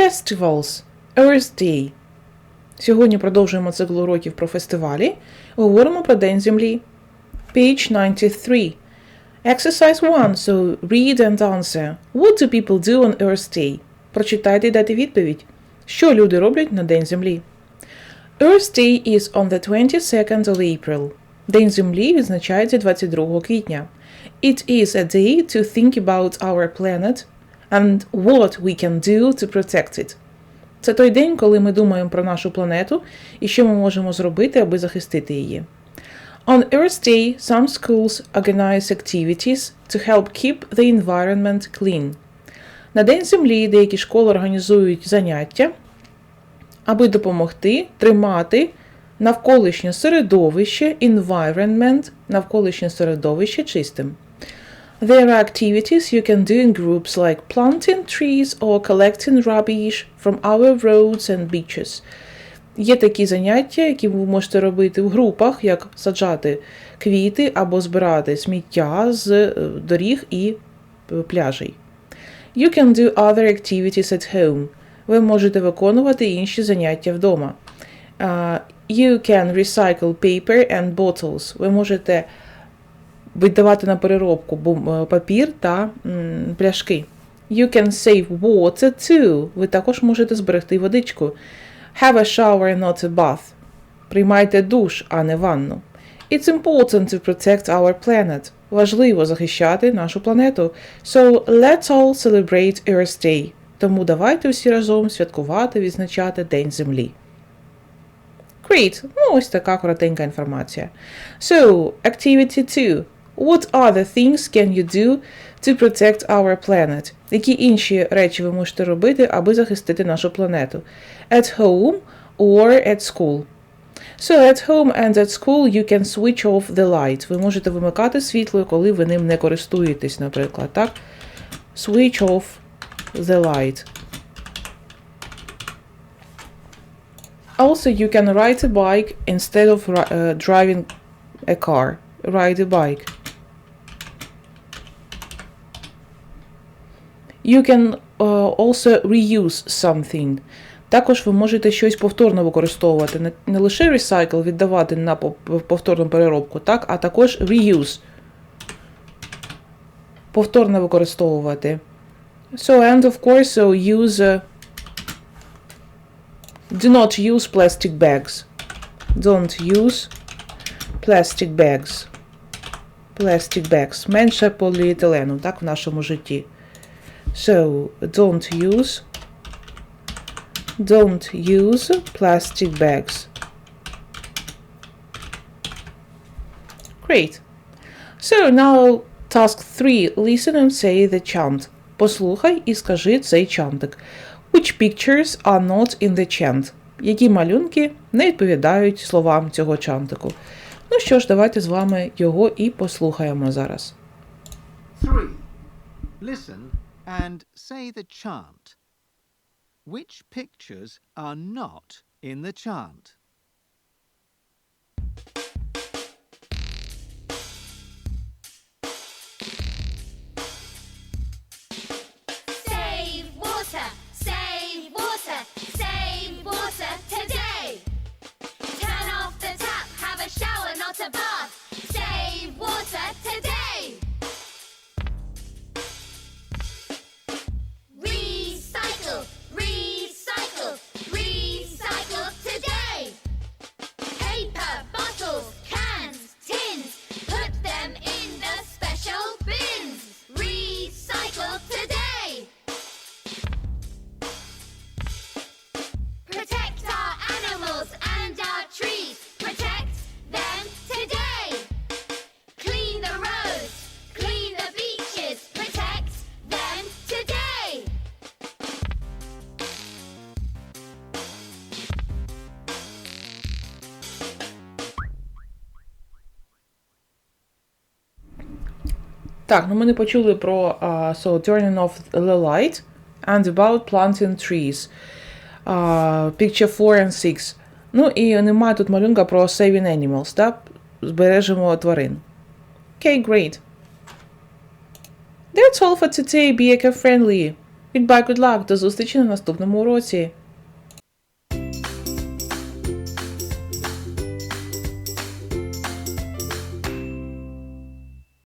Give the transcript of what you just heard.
Festivals. Earth Day. Сьогодні продовжуємо цикл уроків про фестивалі. Говоримо про День Землі. Page 93. Exercise 1. So read and answer. What do people do on Earth Day? Прочитайте і дайте відповідь. Що люди роблять на День Землі? Earth Day is on the 22nd of April. День Землі відзначається 22 квітня. It is a day to think about our planet and what we can do to protect it. Це той день, коли ми думаємо про нашу планету і що ми можемо зробити, аби захистити її. On Earth Day, some schools organize activities to help keep the environment clean. На День Землі деякі школи організують заняття, аби допомогти тримати навколишнє середовище, environment, навколишнє середовище чистим. There are activities you can do in groups like planting trees or collecting rubbish from our roads and beaches. Є такі заняття, які ви можете робити в групах, як саджати квіти або збирати сміття з е, доріг і е, пляжей. You can do other activities at home. Ви можете виконувати інші заняття вдома. Uh, you can recycle paper and bottles. Ви можете віддавати на переробку е, папір та пляшки. You can save water too. Ви також можете зберегти водичку. Have a shower, not a bath. Приймайте душ, а не ванну. It's important to protect our planet. Важливо захищати нашу планету. So let's all celebrate Earth Day. Тому давайте всі разом святкувати, відзначати День Землі. Great. Ну, ось така коротенька інформація. So, activity 2. What other things can you do to protect our planet? Які інші речі ви можете робити, аби захистити нашу планету? At home or at school? So at home and at school you can switch off the light. Ви можете вимикати світло, коли ви ним не користуєтесь, наприклад, так? Switch off the light. Also, you can ride a bike instead of ri- uh, driving a car. Ride a bike. You can uh, also reuse something. Також ви можете щось повторно використовувати. Не, лише recycle віддавати на повторну переробку, так, а також reuse. Повторно використовувати. So, and of course, so use. uh, do not use plastic bags. Don't use plastic bags. Plastic bags. Менше поліетилену, так, в нашому житті. So, don't use. Don't use plastic bags. Great. So now task 3. Listen and say the chant. Послухай і скажи цей чантик. Which pictures are not in the chant? Які малюнки не відповідають словам цього чантику? Ну що ж, давайте з вами його і послухаємо зараз. 3. Listen and say the chant. Which pictures are not in the chant? Так, ну ми не почули про uh, so turning off the light and about planting trees. Uh, picture 4 and 6. Ну і немає тут малюнка про saving animals, так? Збережемо тварин. Okay, great. That's all for today. Be eco-friendly. Goodbye, good luck. До зустрічі на наступному уроці.